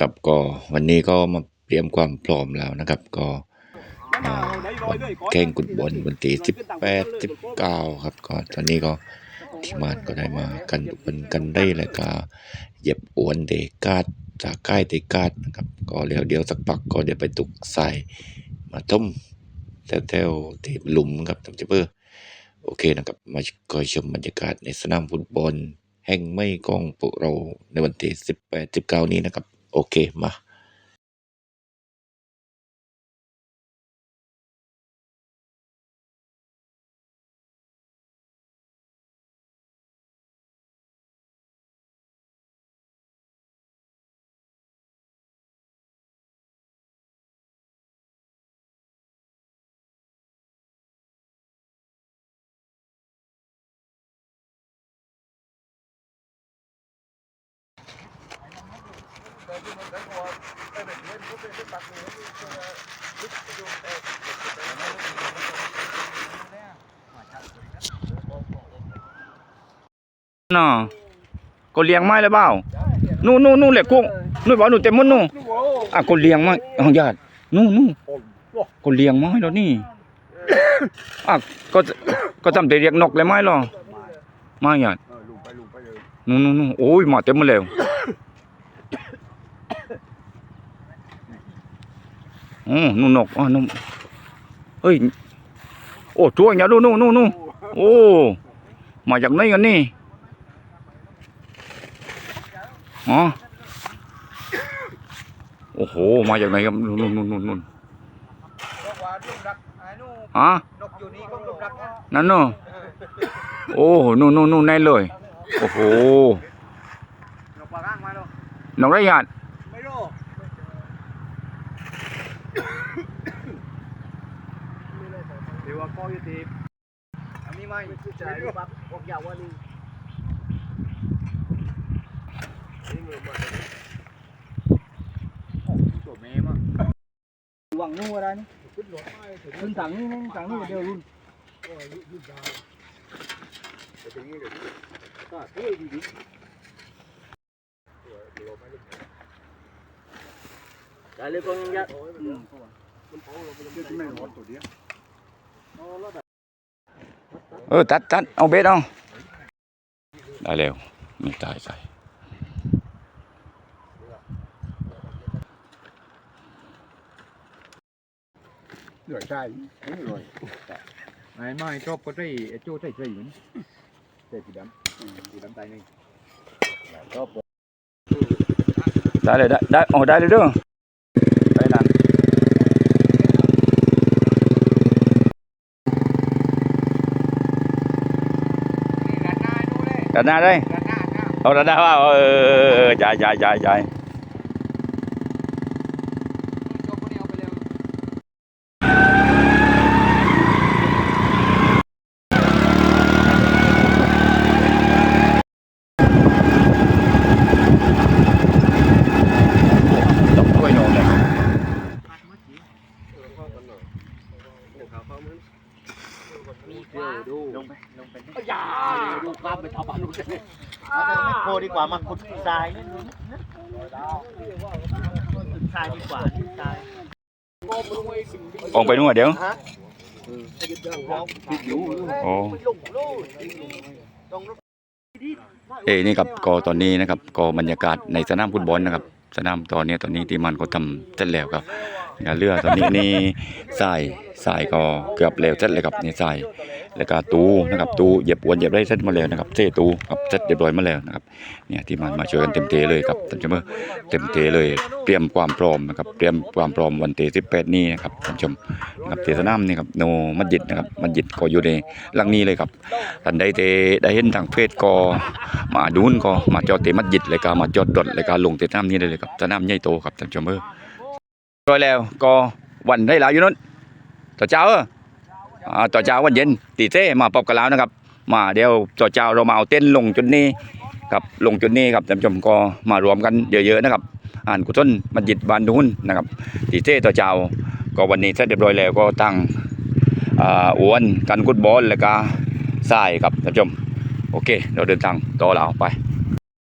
กับก็วันนี้ก็มาเตรียมความพร้อมแล้วนะครับ ก็วันแข่งกุดบอลวันที่สิบแปดสิบเก้าครับก็ตอนนี้ก็ทีมงานก็ได้มากันทุกคนกันได้แล้วก็เหย็บอวนเดกาดจากใกล้เดกาดนะครับ ก็เดี๋ยวเดี๋ยวสักพักก็เดี๋ยวไปตุกใส่มาต้มแถวๆที่หลุมครับท่านผู้ชมโอเคนะครับ มาคอยชมบรรยากาศในสนามฟุตบอล แห่งไม่กองพวกเราในวันที่สิบแปดสิบเก้านี้นะครับ โอ น่ะก็เลี้ยงไม้แล้วเปล่านู่นนู่นนู่นแหละกุ้งนู่นบอกหนูเต็มมดนู่นอะก็เลี้ยงไม้เอาญาตินู่นนู่นก็เลี้ยงไม้แล้วนี่อะก็ก็ทำแต่เรียกนกเลยไม้หรอไม้ญาตินู่นนู่นนู่นโอ้ยมาเต็มมดแล้ว อ๋อนู่นนกอะนู่นเฮ้ย โอ้ช่วยอย่าดูนู่นนู่นนู่นโอ้ มาจากไหนกันนี่อ๋อโอ้โห มาจากไหนครับนู่นนู่นนู่นนู่นบอกว่าลูกรักไอ้นู่นฮะนกอยู่นี่ก็ลูกรักนะนั่นเนาะโอ้นู่นนู่นนู่นแน่เลย โอ้โหนกปลาก้างมาเนาะน้องไรญาติ ไม่รู้ เดี๋ยวว่าก็อยู่ที่อันนี้ไม่ใจรู้ปั๊บบอกอย่าว่านี่นี่มือมาตัวแม่มาหวังนู่นอะไรนี่ขึ้นถังนี่นี่ถังนี่เดียวรุ่นได้เลยกองยังยัดเออตัดตัดเอาเบ็ดเอาได้แล้วนี่ตายใส่เหลือใช่ไม่เหลือไม่ไม่ชอบก็ได้โจ้ได้ ใจเหมือนเจ็ดสีดำสีดำตายหนึ่งได้เลยได้ได้โอ้ได้เลยเด้อได้ ดันหน้าได้เอาดันหน้าว่าเออเออเออจ่ายจ่ายจ่ายจ่ายต้อน งช่วยน้องเลยอย่าดูกล้ามไปทำบ้านลูกเลยไม่โคดีกว่ามาขุดทรายนี่ขุดทรายดีกว่าทรายออกไปนู่นเดี๋ยวโอ้ลงลูกตรงรถเอ้ยนี่ครับก็ตอนนี้นะครับก็บรรยากาศในสนามฟุตบอลนะครับ สนามตอนนี้ตอนนี้ที่มันก็ทำเสร็จแล้วครับ งานเรือตอนนี้นี่ทรายทรายก็เกือบแล้วเสร็จเลยครับนี่ทรายแล้วก็ตูนะครับตูเหยียบอวนเหยียบได้เสร็จมาแล้วนะครับเซตูครับเสร็จเรียบร้อยมาแล้วนะครับเนี่ยที่มันมาช่วยกันเต็มเตเลยครับท่านผู้ชมเต็มเตเลยเตรียมความพร้อมนะครับเตรียมความพร้อมวันที่18นี้นะครับท่านผู้ชมนะครับที่สนามนี่ครับโนมัสยิดนะครับมัสยิดก็อยู่ในหลังนี้เลยครับท่านใดที่ได้เห็นทางเฟซก็มาดูนก็มาจอดเตมัดยิดเลยก็มาจอดรถเลยก็ลงเตน้ำนี้ได้เลยครับสนามใหญ่โตครับท่านผู้ชมเออ ร้อยแล้วก็วันได้หลายอยู่นั้นต่อเช้าเออต่อเช้าวันเย็นตีเต้มาปอบกันแล้วนะครับ มาเดี๋ยวต่อเช้าเรามาเอาเต้นลงจุดนี้ครับลงจุดนี้ครับท่านผู้ชมก็มารวมกันเยอะๆนะครับ อ่านกุศลมัสยิดบานนูนนะครับตีเต้ต่อเช้าก็วันนี้เสร็จเรียบร้อยแล้วก็ตั้งอ่าอวนกันกุดบอลแล้วก็ทรายครับท่านผู้ชมโอเค เราเดินทางต่อแล้วไป